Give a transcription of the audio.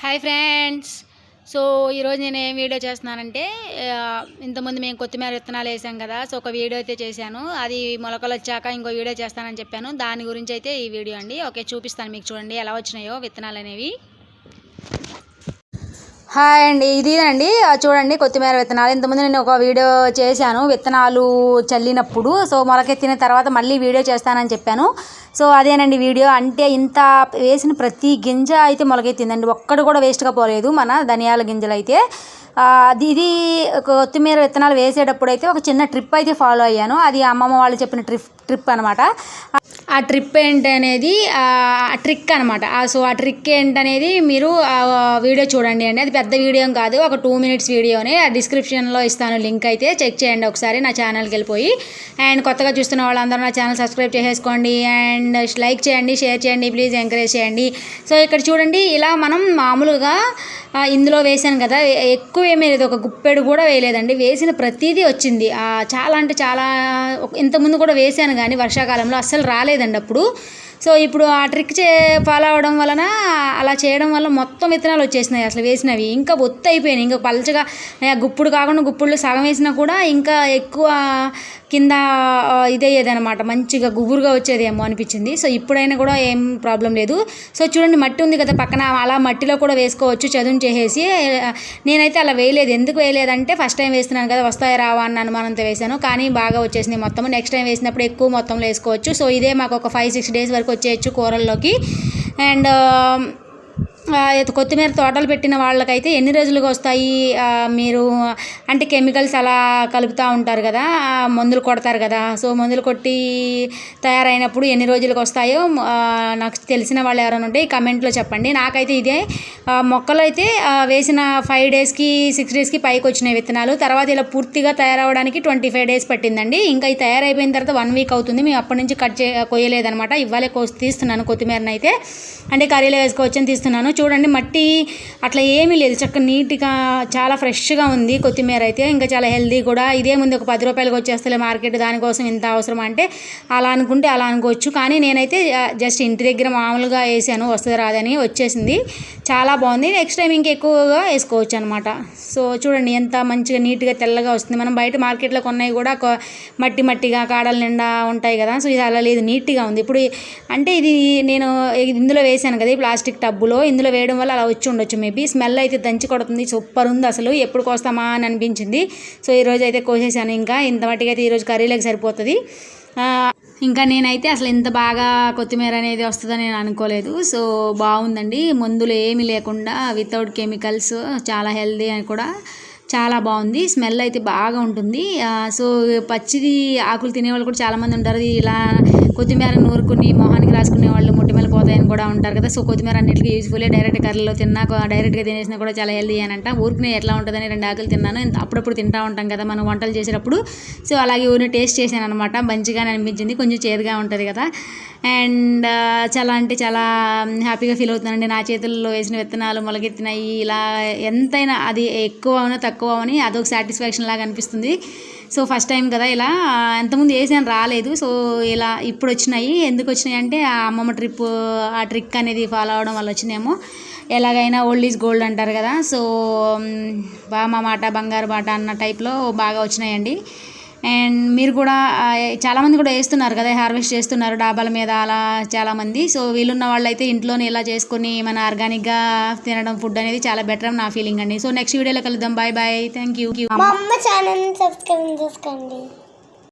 Hi friends. So ఈరోజు నేను ఏం వీడియో చేస్తున్నానంటే ఇంతకుముందు మేము కొత్తిమీర విత్తనాలు వేసాం కదా సో ఒక వీడియో అయితే చేశాను. అది మొలకలు వచ్చాక ఇంకో వీడియో చేస్తానని చెప్పాను. దాని గురించి అయితే ఈ వీడియో అండి. ఓకే చూపిస్తాను మీకు చూడండి ఎలా వచ్చినాయో విత్తనాలు అనేవి. హాయ్ అండి. ఇది అండి చూడండి కొత్తిమీర విత్తనాలు. ఇంతకుముందు నేను ఒక వీడియో చేశాను. విత్తనాలు చల్లినప్పుడు. సో మొలకెత్తిన తర్వాత మళ్ళీ వీడియో చేస్తానని చెప్పాను. సో అదేనండి వీడియో. అంటే ఇంత వేసిన ప్రతి గింజ అయితే మొలకెత్తిందండి. ఒక్కడు కూడా వేస్ట్గా పోలేదు మన ధనియాల గింజలు అయితే ఇది కొత్తిమీర విత్తనాలు వేసేటప్పుడు అయితే ఒక చిన్న ట్రిప్ అయితే ఫాలో అయ్యాను. అది అమ్మమ్మ వాళ్ళు చెప్పిన ట్రిప్ ట్రిప్ అనమాట ఆ ట్రిప్ ఏంటి అనేది ట్రిక్ అనమాట సో ఆ ట్రిక్ ఏంటనేది మీరు వీడియో చూడండి అండి. అది పెద్ద వీడియో కాదు ఒక టూ మినిట్స్ వీడియోని. ఆ డిస్క్రిప్షన్లో ఇస్తాను లింక్ అయితే చెక్ చేయండి ఒకసారి నా ఛానల్కి వెళ్ళిపోయి. అండ్ కొత్తగా చూస్తున్న వాళ్ళందరూ నా ఛానల్ సబ్స్క్రైబ్ చేసేసుకోండి. అండ్ లైక్ చేయండి షేర్ చేయండి ప్లీజ్ ఎంకరేజ్ చేయండి. సో ఇక్కడ చూడండి ఇలా మనం మామూలుగా ఇందులో వేసాను కదా ఎక్కువ ఏమీ లేదు ఒక గుప్పెడు కూడా వేయలేదండి. వేసిన ప్రతిదీ వచ్చింది. చాలా అంటే చాలా ఇంతకుముందు కూడా వేసాను కానీ వర్షాకాలంలో అస్సలు రాలేదండి అప్పుడు. సో ఇప్పుడు ఆ ట్రిక్ చే ఫాలో అవడం వలన అలా చేయడం వల్ల మొత్తం విత్తనాలు వచ్చేసినాయి అసలు వేసినవి. ఇంకా ఒత్తు అయిపోయినాయి ఇంకా పలచగా గుప్పుడు కాకుండా గుప్పుడులో సగం వేసినా కూడా ఇంకా ఎక్కువ కింద ఇదయ్యేది అనమాట మంచిగా గుబురుగా వచ్చేదేమో అనిపించింది. సో ఇప్పుడైనా కూడా ఏం ప్రాబ్లం లేదు. సో చూడండి మట్టి ఉంది కదా పక్కన. అలా మట్టిలో కూడా వేసుకోవచ్చు చదును చేసేసి. నేనైతే అలా వేయలేదు. ఎందుకు వేయలేదంటే ఫస్ట్ టైం వేస్తున్నాను కదా వస్తాయి రావా అన్న అనుమానంతో వేసాను కానీ బాగా వచ్చేసింది మొత్తం నెక్స్ట్ టైం వేసినప్పుడు ఎక్కువ మొత్తంలో వేసుకోవచ్చు. సో ఇదే మాకు ఒక ఫైవ్ సిక్స్ డేస్ వరకు వచ్చేయచ్చు కూరల్లోకి. అండ్ కొత్తిమీర తోటలు పెట్టిన వాళ్ళకైతే ఎన్ని రోజులుగా వస్తాయి? మీరు అంటే కెమికల్స్ అలా కలుపుతూ ఉంటారు కదా మందులు కొడతారు కదా. సో మందులు కొట్టి తయారైనప్పుడు ఎన్ని రోజులకు వస్తాయో నాకు తెలిసిన వాళ్ళు ఎవరైనా ఉంటే కమెంట్లో చెప్పండి. నాకైతే ఇదే మొక్కలు అయితే వేసిన ఫైవ్ డేస్కి సిక్స్ డేస్కి పైకి వచ్చినాయి విత్తనాలు. తర్వాత ఇలా పూర్తిగా తయారవడానికి ట్వంటీ ఫైవ్ డేస్ పట్టిందండి. ఇంకా ఇది తయారైపోయిన తర్వాత వన్ వీక్ అవుతుంది. మేము అప్పటి నుంచి కట్ చే కొయ్యలేదనమాట ఇవ్వాలే కోసి తీస్తున్నాను కొత్తిమీరని అయితే అంటే కర్రీలో వేసుకోవచ్చు అని తీస్తున్నాను. చూడండి మట్టి అట్లా ఏమీ లేదు. చక్కగా నీట్గా చాలా ఫ్రెష్గా ఉంది కొత్తిమీర అయితే. ఇంకా చాలా హెల్దీ కూడా. ఇదే ముందు ఒక పది రూపాయలకి వచ్చేస్తలే మార్కెట్. దానికోసం ఇంత అవసరం అంటే అలా అనుకుంటే అలా అనుకోవచ్చు. కానీ నేనైతే జస్ట్ ఇంటి దగ్గర మామూలుగా వేసాను. వస్తుంది రాదని వచ్చేసింది. చాలా బాగుంది. నెక్స్ట్ టైం ఇంకా ఎక్కువగా వేసుకోవచ్చు అనమాట సో చూడండి ఎంత మంచిగా నీట్గా తెల్లగా వస్తుంది. మనం బయట మార్కెట్లో కొన్నాయి కూడా మట్టి మట్టిగా కాడల నిండా ఉంటాయి కదా. సో ఇది అలా లేదు. నీట్గా ఉంది. ఇప్పుడు అంటే ఇది నేను ఇందులో వేసాను కదా ఈ ప్లాస్టిక్ టబ్బులో. ఇందులో వేయడం వల్ల అలా వచ్చి ఉండొచ్చు. మేబీ స్మెల్ అయితే దంచి కొడుతుంది సూపర్ ఉంది అసలు ఎప్పుడు కోస్తామా అని అనిపించింది. సో ఈరోజు అయితే కోసేసాను ఇంకా ఇంత మట్టిగా అయితే ఈరోజు కర్రీలోకి సరిపోతుంది. ఇంకా నేనైతే అసలు ఇంత బాగా కొత్తిమీర అనేది వస్తుందని నేను అనుకోలేదు. సో బాగుందండి మందులు ఏమీ లేకుండా వితౌట్ కెమికల్స్ చాలా హెల్దీ అని కూడా చాలా బాగుంది. స్మెల్ అయితే బాగా ఉంటుంది. సో పచ్చిది ఆకులు తినేవాళ్ళు కూడా చాలామంది ఉంటారు. ఇది ఇలా కొత్తిమీర నూరుకుని మొహానికి రాసుకునే వాళ్ళు మొటిమలు పోతాయని కూడా ఉంటారు కదా. సో కొత్తిమీర అన్నింటికి యూజ్ఫుల్లే. డైరెక్ట్ కర్రీలో తిన్నా డైరెక్ట్గా తినేసినా కూడా చాలా హెల్దీ అని అంట. ఊరికి ఎట్లా ఉంటుందని రెండు ఆకులు తిన్నాను. అప్పుడప్పుడు తింటా ఉంటాం కదా మనం వంటలు చేసేటప్పుడు. సో అలాగే ఊరిని టేస్ట్ చేశాను అనమాట మంచిగానే అనిపించింది. కొంచెం చేదుగా ఉంటుంది కదా. అండ్ చాలా అంటే చాలా హ్యాపీగా ఫీల్ అవుతున్నానండి. నా చేతుల్లో వేసిన విత్తనాలు మొలకెత్తినాయి ఇలా ఎంతైనా అది ఎక్కువ తక్కువ తక్కువ అని అదొక సాటిస్ఫాక్షన్ లాగా అనిపిస్తుంది. సో ఫస్ట్ టైం కదా ఇలా. ఎంతమంది వేసాను రాలేదు. సో ఇలా ఇప్పుడు వచ్చినాయి. ఎందుకు వచ్చినాయి అంటే ఆ అమ్మమ్మ ట్రిప్ ఆ ట్రిక్ అనేది ఫాలో అవడం వల్ల వచ్చినాయేమో. ఎలాగైనా ఓల్డ్ ఈజ్ గోల్డ్ అంటారు కదా. సో బామ బామ్మ మాట బంగారు మాట అన్న టైప్లో బాగా వచ్చినాయండి. అండ్ మీరు కూడా చాలామంది కూడా వేస్తున్నారు కదా హార్వెస్ట్ చేస్తున్నారు డాబాల మీద అలా చాలామంది. సో వీళ్ళున్న వాళ్ళైతే ఇంట్లోనే ఇలా చేసుకొని మన ఆర్గానిక్గా తినడం ఫుడ్ అనేది చాలా బెటర్ నా ఫీలింగ్ అండి. సో నెక్స్ట్ వీడియోలో కలుద్దాం. Bye bye. Thank you. మా అమ్మ సబ్స్క్రైబ్ చేసుకోండి.